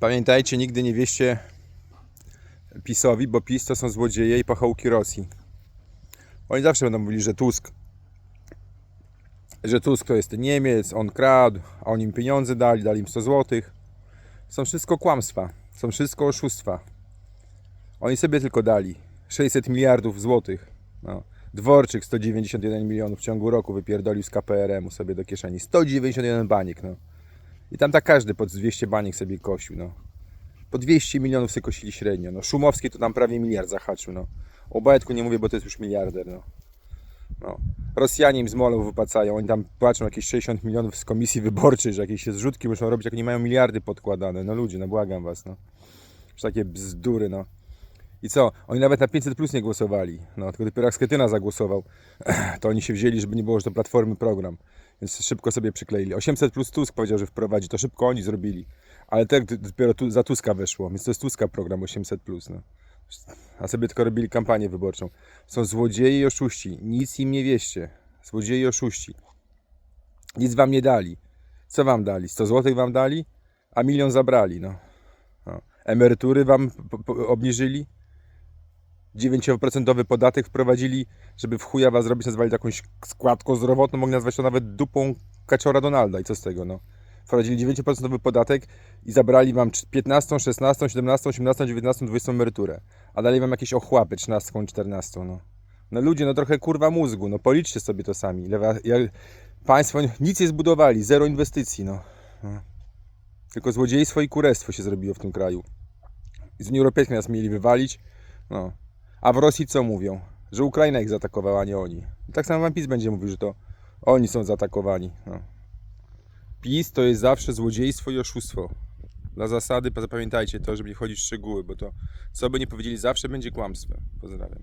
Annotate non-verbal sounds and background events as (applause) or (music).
Pamiętajcie, nigdy nie wieście PiSowi, bo PiS to są złodzieje i pachołki Rosji. Oni zawsze będą mówili, że Tusk że Tusk to jest Niemiec, on kradł, a oni im pieniądze dali, dali im 100 zł. Są wszystko kłamstwa, są wszystko oszustwa. Oni sobie tylko dali 600 miliardów złotych. No. Dworczyk 191 milionów w ciągu roku wypierdolił z KPRM-u sobie do kieszeni. 191 baniek, no. I tam tak każdy pod 200 baniek sobie kosił, no. Po 200 milionów sobie kosili średnio, no. Szumowski to tam prawie miliard zahaczył, no. O Obajtku nie mówię, bo to jest już miliarder, no. no. Rosjanie im z molą wypłacają, oni tam płaczą jakieś 60 milionów z komisji wyborczej, że jakieś zrzutki muszą robić, jak oni mają miliardy podkładane. No ludzie, no błagam was, no. Już takie bzdury, no. I co? Oni nawet na 500 plus nie głosowali. No, tylko dopiero jak Schetyna zagłosował, (clears throat) to oni się wzięli, żeby nie było, że to Platformy program. Więc szybko sobie przykleili. 800 plus Tusk powiedział, że wprowadzi, to szybko oni zrobili. Ale tak dopiero tu, za Tuska weszło, więc to jest Tuska program 800 plus, no. A sobie tylko robili kampanię wyborczą. Są złodzieje i oszuści. Nic im nie wieście. Złodzieje i oszuści. Nic wam nie dali. Co wam dali? 100 zł wam dali, a milion zabrali, no. no. Emerytury wam obniżyli, 9% podatek wprowadzili, żeby w chuja was zrobić, nazwali jakąś składką zdrowotną, mogli nazwać to nawet dupą kaczora Donalda i co z tego, no. Wprowadzili 9% podatek i zabrali wam 15, 16, 17, 18, 19, 20 emeryturę, a dali wam jakieś ochłapy 13, 14, no. No ludzie, no trochę kurwa mózgu, no policzcie sobie to sami. Państwo nic nie zbudowali, zero inwestycji, no. no. Tylko złodziejstwo i kurestwo się zrobiło w tym kraju. Z Unii Europejskiej nas mieli wywalić, no. A w Rosji co mówią? Że Ukraina ich zaatakowała, a nie oni. I tak samo wam PiS będzie mówił, że to oni są zaatakowani. No. PiS to jest zawsze złodziejstwo i oszustwo. Dla zasady zapamiętajcie to, żeby nie wchodzić w szczegóły, bo to co by nie powiedzieli zawsze będzie kłamstwem. Pozdrawiam.